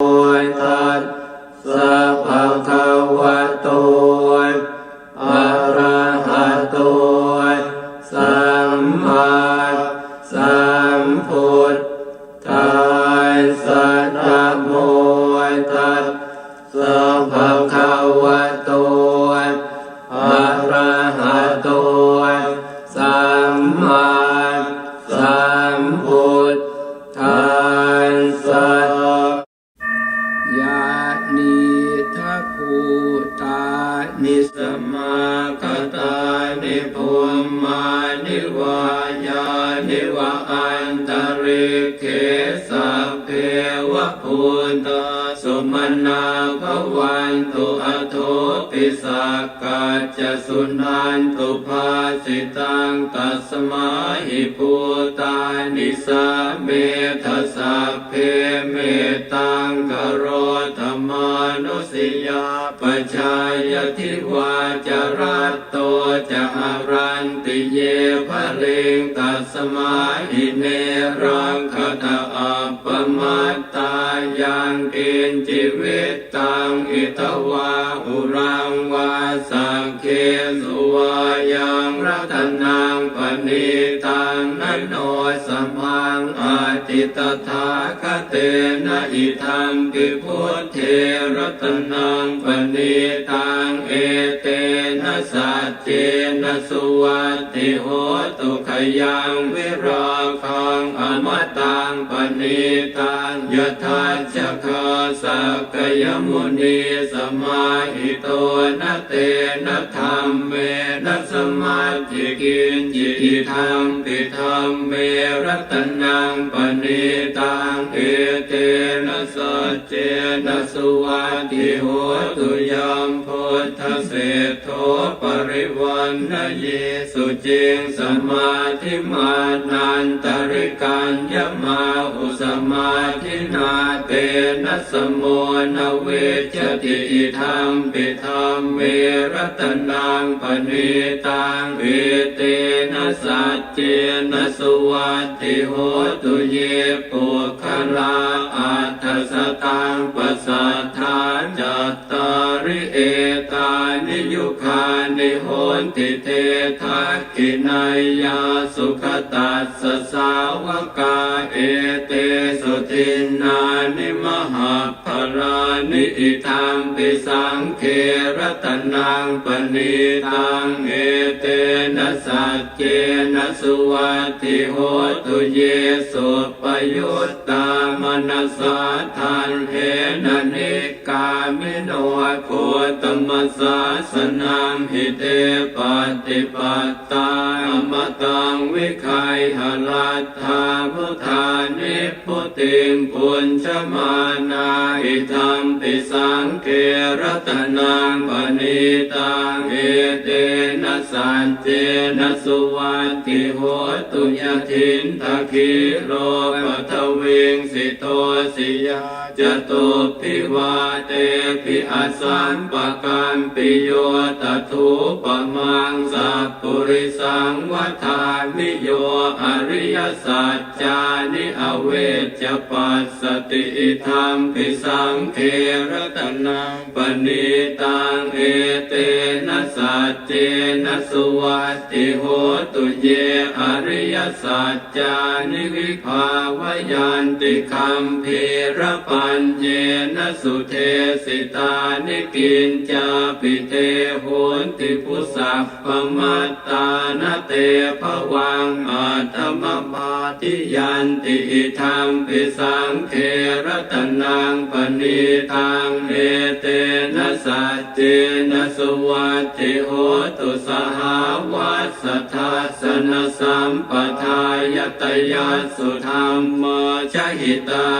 ทัสสะภะคะวะโตอะระหะโตสัมมาสัมพุทธัสสะนะโมตัสสภะคะวะ นิสมาคตานิภูมิมานิวายานิวะอันตริเคสัพเพวะพุทธสุมนาภวันตุอโทปิสักกัจจสุนันตุภาสิตังตัสมาหิภูตานิสาเมทสสะเพเมตังกโร ชายทิวาจรัตโตจะหารันติเยภะเริงตัสมาหิเนรังคตาอัปปมาตายังกินจิวิตตังอิตวาอุรัง งปณิตังนันโนสมังอาติตถาคเตนะอิทัมปิพุทเทรัตนังปณิตังเอเตนะสัจเจนะสุวัติโหตุขยังวิราคังอมตังปณิตังยทัจจคาสักกยมุนีสมาหิโตนะเตนะธรรมเมนะสมาธิกินจิธรรมปิธรรมเมรัตนังปณิตังเอเตนะสัจเจนะสุวัติโหตุยัมพุทธเศรษโท วันนะเยสุจิงสมาธิมานันตริกัญญมาอุสมาธินาเตนะสมโมนเวจติอิธรรมปิธรรมเมรตนังปณิตังเอเตนะสัจเจนะสุวัติโหตุเยปุคลาอัตถสตังปัสสัทธาจัตตา ริเอตานิยุคานิโหนติเตทักกินายาสุขตัสสสาวกาเอเตสุทินนานิมหา รานิอิทัมปิสังเครตนังปณิตังเอเตนะสัจเจนะสุวัติโหตุเยสุปยุตตามนัสสาทันเทนะนิกามิโนโคตมัสสาสนังหิเตปฏิปัตตามมตังวิคัยหลัตถาพุทธานิพุติงปุญชมานาอิทัมปิสังเกรัตนังปณิตังเอเตนะสันเจนะสุวัตติโหตุยทินทคิโลปัทวิงสิโตสิยา จตุปิวาเตปิอัสสัมปกันปิโยตถุปมังสัพปุริสังวัฏามิโยอริยสัจจานิอเวจปัสสติธรรมปิสังเครตนังปณิตังเอเตนะสัจเจนะสุวัตติโหตุเยอริย สัจจานิวิภาวยันติคัมภีรปัญเยนสุเทสิตานิกินจาปิเตโหนติปุสัพพมัตตานเตภวังอัตมมาติยันติอิทัมปิสังเครตนังปณิตังเอเตนะสัจเจนะสุวัติโหตุสหาวัสสทธัสสนสัมปททายตยัสสุธรรมชหิตา